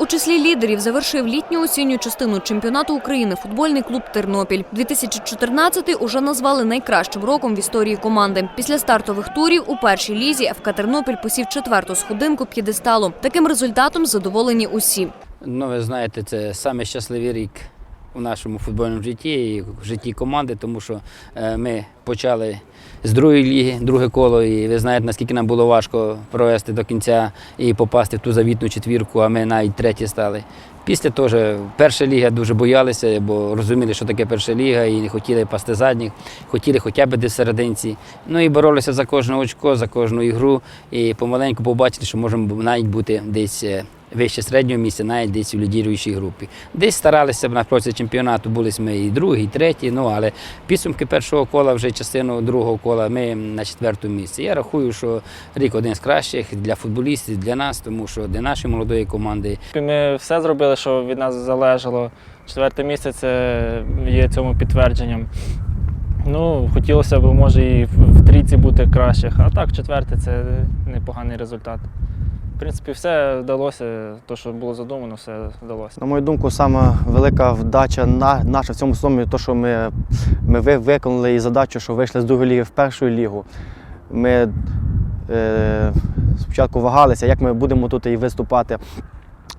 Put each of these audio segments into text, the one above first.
У числі лідерів завершив літню осінню частину чемпіонату України футбольний клуб Тернопіль. 2014 уже назвали найкращим роком в історії команди. Після стартових турів у першій лізі ФК Тернопіль посів четверту сходинку п'єдесталу. Таким результатом задоволені усі. Ну, ви знаєте, це саме щасливий рік у нашому футбольному житті і в житті команди, тому що е, ми почали з другої ліги, друге коло, і ви знаєте, наскільки нам було важко провести до кінця і попасти в ту завітну четвірку, а ми навіть треті стали. Після теж перша ліга дуже боялися, бо розуміли, що таке перша ліга, і не хотіли пасти задніх, хотіли хоча б десь серединці. Ну і боролися за кожне очко, за кожну ігру. І помаленьку побачили, що можемо навіть бути десь е, вище середнього місця, навіть десь у лідіруючій групі. Десь старалися б на протязі чемпіонату, були ми і другі, і треті, ну але підсумки першого кола, вже частину другого кола, ми на четвертому місці. Я рахую, що рік один з кращих для футболістів, для нас, тому що для нашої молодої команди Ми все зробили, що від нас залежало. Четверте місце це є цьому підтвердженням. Ну, хотілося б, може, і в трійці бути кращих, а так, четверте це непоганий результат. Принципі, все вдалося, то, що було задумано, все вдалося. На мою думку, сама велика вдача на- наша в цьому сезоні, то, що ми, ми виконали її задачу, що вийшли з другої ліги в першу лігу. Ми е, спочатку вагалися, як ми будемо тут і виступати.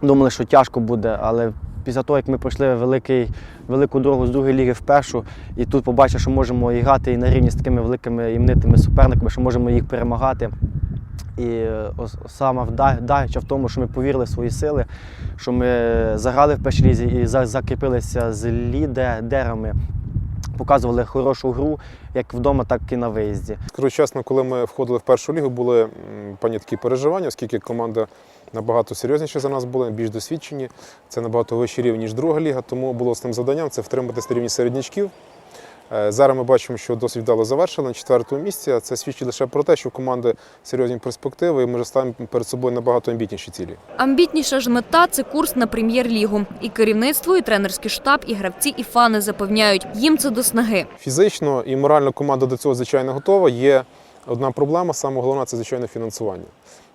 Думали, що тяжко буде, але після того, як ми пройшли великий, велику дорогу з другої ліги в першу, і тут побачили, що можемо і грати і на рівні з такими великими іменитими суперниками, що можемо їх перемагати. І сама вдача в тому, що ми повірили в свої сили, що ми заграли в першій лізі і за- закріпилися з лідерами, показували хорошу гру як вдома, так і на виїзді. Скажу чесно, коли ми входили в першу лігу, були м, певні такі переживання, оскільки команда набагато серйозніше за нас була, більш досвідчені. Це набагато вищий рівень, ніж друга ліга. Тому було основним завданням це втриматися на рівні середнячків. Е, Зараз ми бачимо, що досить вдало завершили на четвертому місці. а Це свідчить лише про те, що у команди серйозні перспективи, і ми вже ставимо перед собою набагато амбітніші цілі. Амбітніша ж мета це курс на прем'єр-лігу. І керівництво, і тренерський штаб, і гравці, і фани запевняють, їм це до снаги. Фізично і морально команда до цього звичайно готова. Є одна проблема, саме головна це звичайно фінансування.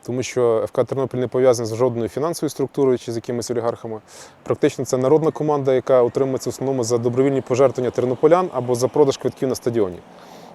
Тому що ФК Тернопіль не пов'язаний з жодною фінансовою структурою чи з якимись олігархами. Практично це народна команда, яка утримується в основному за добровільні пожертвування тернополян або за продаж квитків на стадіоні.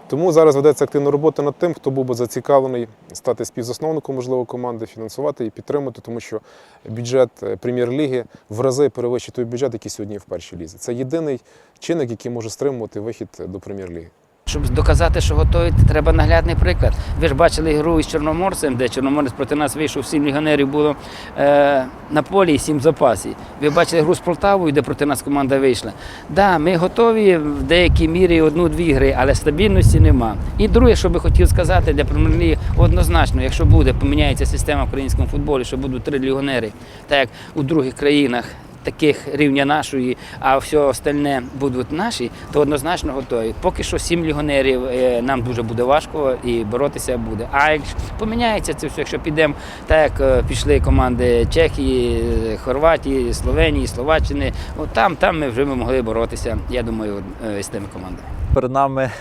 Тому зараз ведеться активна робота над тим, хто був би зацікавлений стати співзасновником можливо команди, фінансувати і підтримати, тому що бюджет е, прем'єр-ліги в рази перевищує той бюджет, який сьогодні в першій лізі. Це єдиний чинник, який може стримувати вихід до прем'єр-ліги. Щоб доказати, що готові, треба наглядний приклад. Ви ж бачили гру із Чорноморцем, де Чорноморець проти нас вийшов, сім легіонерів було е, на полі і сім в запасі. Ви бачили гру з Полтавою, де проти нас команда вийшла. Да, ми готові в деякій мірі одну-дві гри, але стабільності нема. І друге, що би хотів сказати для прем'єр-ліги, однозначно, якщо буде, поміняється система в українському футболі, що будуть три легіонери, так як у других країнах таких рівня нашої, а все остальне будуть наші, то однозначно готові. Поки що сім легіонерів е, нам дуже буде важко і боротися буде. А якщо поміняється це все, якщо підемо так, як е, пішли команди Чехії, Хорватії, Словенії, Словаччини, от там, там ми вже могли боротися, я думаю, е, з тими командами. Перед нами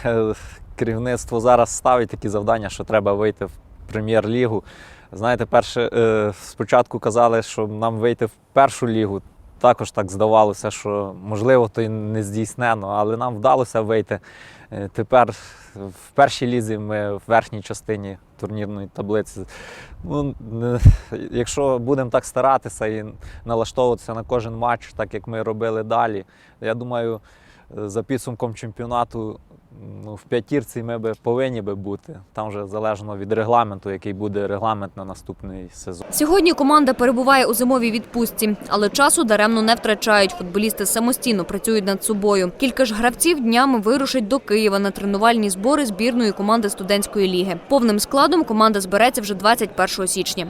керівництво зараз ставить такі завдання, що треба вийти в прем'єр-лігу. Знаєте, перше спочатку казали, що нам вийти в першу лігу. Також так здавалося, що можливо то й не здійснено, але нам вдалося вийти. Е, Тепер в першій лізі ми в верхній частині турнірної таблиці. Ну, якщо будемо так старатися і налаштовуватися на кожен матч, так як ми робили далі, я думаю, за підсумком чемпіонату ну, в п'ятірці ми би повинні би бути. Там вже залежно від регламенту, який буде регламент на наступний сезон. Сьогодні команда перебуває у зимовій відпустці, але часу даремно не втрачають. Футболісти самостійно працюють над собою. Кілька ж гравців днями вирушать до Києва на тренувальні збори збірної команди студентської ліги. Повним складом команда збереться вже 21 січня.